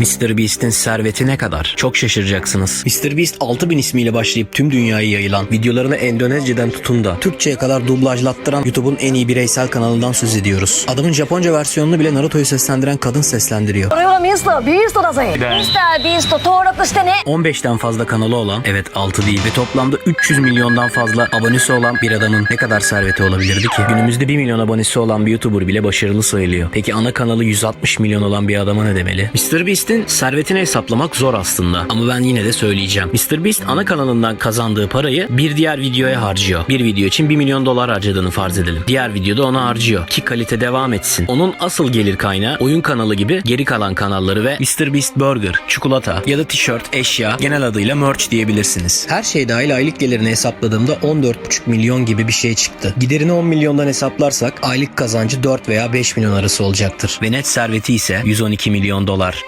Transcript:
MrBeast'in serveti ne kadar? Çok şaşıracaksınız. Mr. MrBeast 6000 ismiyle başlayıp tüm dünyayı yayılan, videolarını Endonezce'den tutun da Türkçe'ye kadar dublajlattıran YouTube'un en iyi bireysel kanalından söz ediyoruz. Adamın Japonca versiyonunu bile Naruto'yu seslendiren kadın seslendiriyor. 15'ten fazla kanalı olan, evet 6 değil ve toplamda 300 milyondan fazla abonesi olan bir adamın ne kadar serveti olabilirdi ki? Günümüzde 1 milyon abonesi olan bir YouTuber bile başarılı sayılıyor. Peki ana kanalı 160 milyon olan bir adama ne demeli? MrBeast MrBeast'in servetini hesaplamak zor aslında ama ben yine de söyleyeceğim. MrBeast ana kanalından kazandığı parayı bir diğer videoya harcıyor. Bir video için 1 milyon dolar harcadığını farz edelim. Diğer videoda onu harcıyor ki kalite devam etsin. Onun asıl gelir kaynağı oyun kanalı gibi geri kalan kanalları ve MrBeast Burger, çikolata ya da tişört, eşya genel adıyla merch diyebilirsiniz. Her şey dahil aylık gelirini hesapladığımda 14,5 milyon gibi bir şey çıktı. Giderini 10 milyondan hesaplarsak aylık kazancı 4 veya 5 milyon arası olacaktır. Ve net serveti ise 112 milyon dolar.